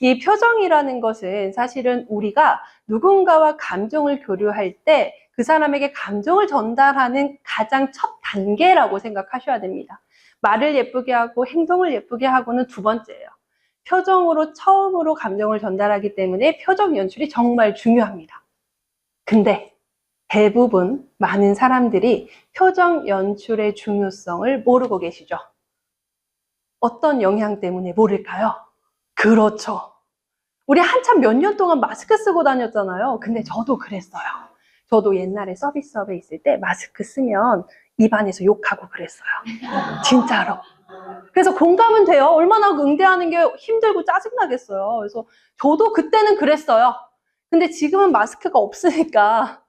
이 표정이라는 것은 사실은 우리가 누군가와 감정을 교류할 때 그 사람에게 감정을 전달하는 가장 첫 단계라고 생각하셔야 됩니다. 말을 예쁘게 하고 행동을 예쁘게 하고는 두 번째예요. 표정으로 처음으로 감정을 전달하기 때문에 표정 연출이 정말 중요합니다. 근데 대부분 많은 사람들이 표정 연출의 중요성을 모르고 계시죠. 어떤 영향 때문에 모를까요? 그렇죠. 우리 한참 몇 년 동안 마스크 쓰고 다녔잖아요. 근데 저도 그랬어요. 저도 옛날에 서비스업에 있을 때 마스크 쓰면 입안에서 욕하고 그랬어요. 진짜로. 그래서 공감은 돼요. 얼마나 응대하는 게 힘들고 짜증나겠어요. 그래서 저도 그때는 그랬어요. 근데 지금은 마스크가 없으니까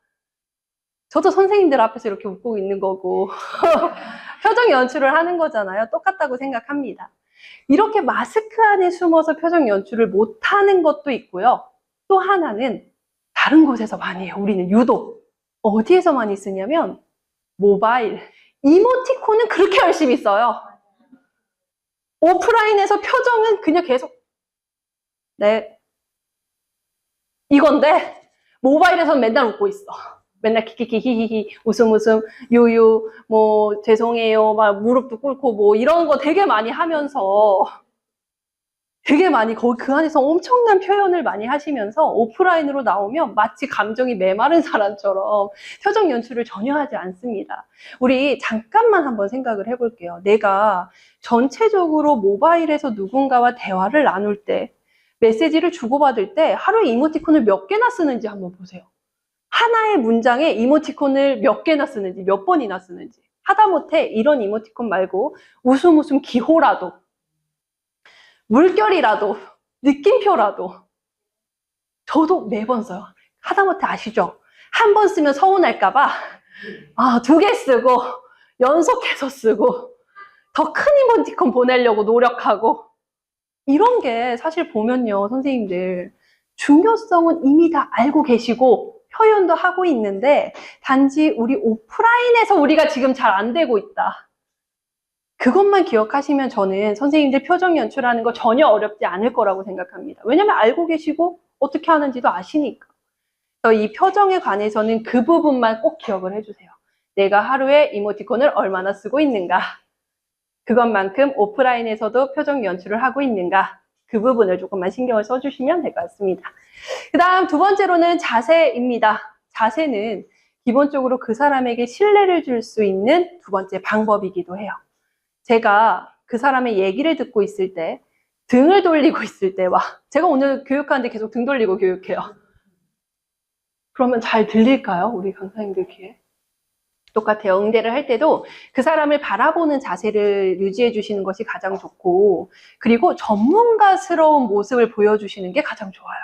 저도 선생님들 앞에서 이렇게 웃고 있는 거고 표정 연출을 하는 거잖아요. 똑같다고 생각합니다. 이렇게 마스크 안에 숨어서 표정 연출을 못하는 것도 있고요. 또 하나는 다른 곳에서 많이 해요. 우리는 유독. 어디에서 많이 쓰냐면 모바일. 이모티콘은 그렇게 열심히 써요. 오프라인에서 표정은 그냥 계속 네 이건데 모바일에서는 맨날 웃고 있어. 맨날 키키키히히히 웃음 웃음 유유 뭐 죄송해요 막 무릎도 꿇고 뭐 이런 거 되게 많이 하면서 되게 많이 그 안에서 엄청난 표현을 많이 하시면서 오프라인으로 나오면 마치 감정이 메마른 사람처럼 표정 연출을 전혀 하지 않습니다. 우리 잠깐만 한번 생각을 해볼게요. 내가 전체적으로 모바일에서 누군가와 대화를 나눌 때 메시지를 주고받을 때 하루에 이모티콘을 몇 개나 쓰는지 한번 보세요. 하나의 문장에 이모티콘을 몇 개나 쓰는지, 몇 번이나 쓰는지. 하다못해 이런 이모티콘 말고 웃음 웃음 기호라도, 물결이라도, 느낌표라도. 저도 매번 써요. 하다못해 아시죠? 한 번 쓰면 서운할까봐, 아, 두 개 쓰고, 연속해서 쓰고, 더 큰 이모티콘 보내려고 노력하고, 이런 게 사실 보면요, 선생님들. 중요성은 이미 다 알고 계시고, 표현도 하고 있는데 단지 우리 오프라인에서 우리가 지금 잘 안 되고 있다. 그것만 기억하시면 저는 선생님들 표정 연출하는 거 전혀 어렵지 않을 거라고 생각합니다. 왜냐면 알고 계시고 어떻게 하는지도 아시니까. 그래서 이 표정에 관해서는 그 부분만 꼭 기억을 해주세요. 내가 하루에 이모티콘을 얼마나 쓰고 있는가. 그것만큼 오프라인에서도 표정 연출을 하고 있는가. 그 부분을 조금만 신경을 써주시면 될 것 같습니다. 그 다음 두 번째로는 자세입니다. 자세는 기본적으로 그 사람에게 신뢰를 줄 수 있는 두 번째 방법이기도 해요. 제가 그 사람의 얘기를 듣고 있을 때, 등을 돌리고 있을 때와, 제가 오늘 교육하는데 계속 등 돌리고 교육해요. 그러면 잘 들릴까요? 우리 강사님들 귀에? 똑같아요. 응대를 할 때도 그 사람을 바라보는 자세를 유지해 주시는 것이 가장 좋고, 그리고 전문가스러운 모습을 보여주시는 게 가장 좋아요.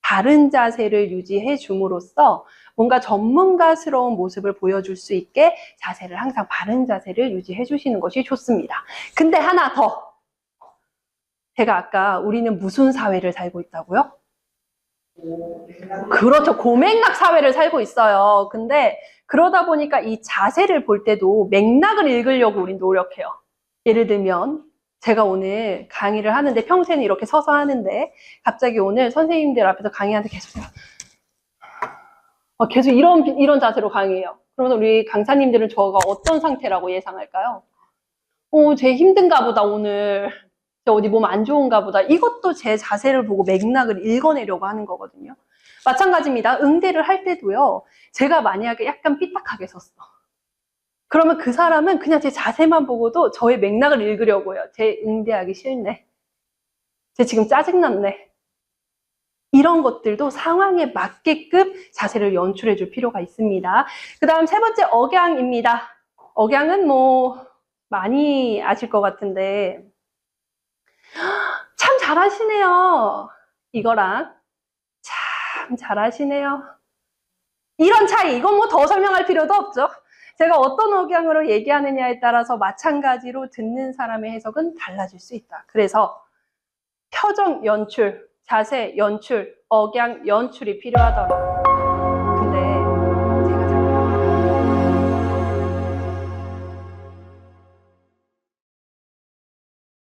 바른 자세를 유지해 줌으로써 뭔가 전문가스러운 모습을 보여줄 수 있게 자세를 항상 바른 자세를 유지해 주시는 것이 좋습니다. 근데 하나 더. 제가 아까 우리는 무슨 사회를 살고 있다고요? 그렇죠. 고맥락 사회를 살고 있어요. 근데 그러다 보니까 이 자세를 볼 때도 맥락을 읽으려고 우린 노력해요. 예를 들면 제가 오늘 강의를 하는데 평소에는 이렇게 서서 하는데 갑자기 오늘 선생님들 앞에서 강의하는데 계속 제가 어, 계속 이런 이런 자세로 강의해요. 그러면 우리 강사님들은 저가 어떤 상태라고 예상할까요? 어, 제 힘든가 보다 오늘. 저 어디 몸 안 좋은가 보다. 이것도 제 자세를 보고 맥락을 읽어내려고 하는 거거든요. 마찬가지입니다. 응대를 할 때도요. 제가 만약에 약간 삐딱하게 섰어. 그러면 그 사람은 그냥 제 자세만 보고도 저의 맥락을 읽으려고 해요. 제 응대하기 싫네. 제 지금 짜증났네. 이런 것들도 상황에 맞게끔 자세를 연출해 줄 필요가 있습니다. 그 다음 세 번째 억양입니다. 억양은 뭐 많이 아실 것 같은데 참 잘하시네요. 이거랑 참 잘하시네요. 이런 차이, 이건 뭐 더 설명할 필요도 없죠. 제가 어떤 억양으로 얘기하느냐에 따라서 마찬가지로 듣는 사람의 해석은 달라질 수 있다. 그래서 표정 연출, 자세 연출, 억양 연출이 필요하더라.